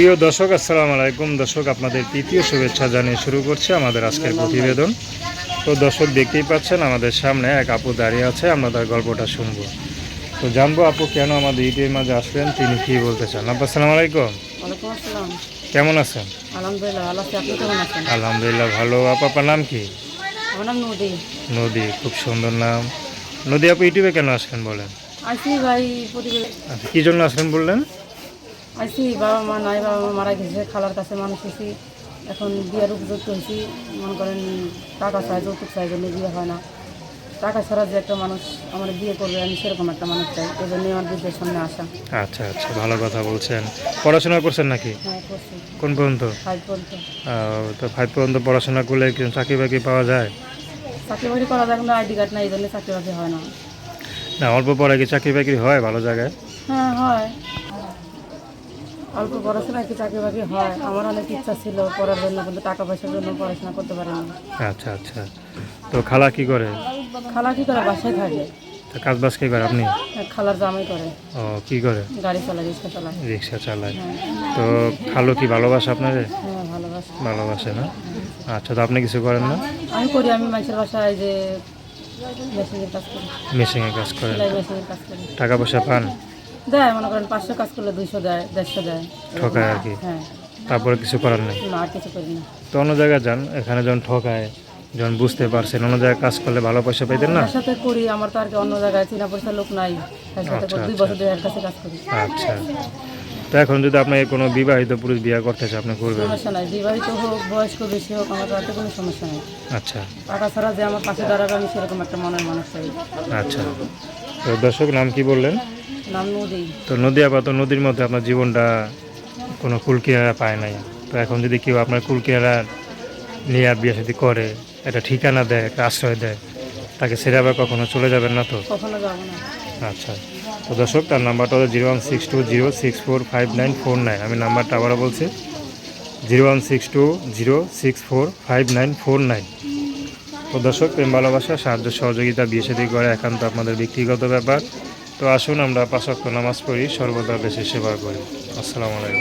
প্রিয় দর্শক আসসালামু আলাইকুম। দর্শক আপনাদের তৃতীয় শুভেচ্ছা জানিয়ে শুরু করছে আমাদের আজকের প্রতিবেদন। তো দর্শক দেখতেই পাচ্ছেন আমাদের সামনে এক আপু দাঁড়িয়ে আছে আমরা তার গল্পটা শুনব। তো জানব আপু কেন আমাদের ইউটিউবের মাঝে আসলেন তিনি কি বলতে চান? আপু আসসালামু আলাইকুম। কেমন আছেন? আলহামদুলিল্লাহ ভালো আপু আপনার নাম কি? নদী খুব সুন্দর নাম। নদী আপু ইউটিউবে কেন আসলেন বলেন? আইসি ভাই প্রতিবেদন। আচ্ছা কী জন্য আসলেন বললেন? আইসি বাবা মা নাই বাবা মা মারা গেছে খালার কাছে মানুষ হয়েছি। এখন বিয়ের উপযুক্ত হয়েছি। মনে করেন টাকা চাই যৌতুক চাই জন্য বিয়ে হয় না। টাকা ছাড়া যে একটা মানুষ আমার বিয়ে করবে আমি সেরকম একটা মানুষ চাই। এই জন্যই আমার বিদ্যের সামনে আসা। আচ্ছা আচ্ছা ভালো কথা বলছেন। পড়াশোনা করছেন নাকি? হ্যাঁ কোন পর্যন্ত? ফাইভ পর্যন্ত। আহ, তো ফাইভ পর্যন্ত পড়াশোনা করলে চাকরি বাকরি পাওয়া যায়? চাকরি বাকরি করা যায় না আইডি কার্ড নাই এই জন্য চাকরি বাকরি হয় না। না অল্প পরে কি চাকরি বাকরি হয় ভালো জায়গায়? হ্যাঁ হয়। অল্প পড়াশোনা কি চাকরি বাকরি হয়। আমার অনেক ইচ্ছা ছিল পড়ার জন্য কিন্তু টাকা পয়সার জন্য পড়াশোনা করতে পারিনি আচ্ছা আচ্ছা। তো খালা কি করে? খালা কি করে? বাসায় থাকে। তো কাজ বাজ কি করে আপনি? খালার জামাই করে। ও কি করে? গাড়ি চালায় রিক্সা চালায়। রিক্সা চালায়। হ্যাঁ। তো খালো কি ভালোবাসে আপনাদের হ্যাঁ ভালোবাসি। ভালোবাসে না? আচ্ছা তো আপনি কিছু করেন না? আমি করি আমি মানুষের বাসায় যে মেশিনের কাজ করি। মেশিনে কাজ করেন। সেলাই মেশিনের কাজ করি। টাকা পয়সা পান? দেয় মনে করেন পাঁচশো কাজ করলে দুইশো দেয় দেড়শো দেয়। ঠকায় আর কি? হ্যাঁ। তারপরে কিছু করার নেই? না আর কিছু করি না। তো অন্য জায়গায় যান এখানে যখন ঠকায় যখন বুঝতে পারছেন অন্য জায়গায় কাজ করলে ভালো পয়সা পাইতেন না? তার সাথে করি আমার তো আর কি অন্য জায়গায় চিনা পয়সা লোক নাই। তার সাথে আচ্ছা, দুই আচ্ছা। বছর দুই কাছে কাজ করি। আচ্ছা। তো এখন যদি আপনাকে কোনো বিবাহিত পুরুষ বিয়ে করতে চায় আপনি করবেন? সমস্যা নাই। বিবাহিত হোক বয়স্ক বেশি হোক আমার তাতে কোনো সমস্যা নেই। আচ্ছা। টাকা ছাড়া যে আমার পাশে দাঁড়াবে আমি সেরকম একটা মনের মানুষ চাই। আচ্ছা। তো দর্শক নাম কি বললেন? নাম নদী। তো নদী আপাতত নদীর মধ্যে আপনার জীবনটা কোনো কুলকিনারা পায় নাই। তো এখন যদি কেউ আপনার কুলকিনারা নিয়ে বিয়ে সাথে করে একটা ঠিকানা দেয় একটা আশ্রয় দেয় তাকে সেরে আবার কখনো চলে যাবেন না তো? কখনো যাব না। আচ্ছা। তো দর্শক, তার নাম্বারটা হলো zero one six two zero six four five nine four nine. আমি নাম্বারটা আবারও বলছি, zero one six two zero six four five nine four nine. তো দর্শক, প্রেম ভালোবাসা, সাহায্য, সহযোগিতা, বিয়ে সাথে করে একান্ত আপনাদের ব্যক্তিগত ব্যাপার। তো আসুন আমরা পাশক্ত নামাজ পড়ি, সর্বদা বেশি সেবা করি। আসসালামু আলাইকুম।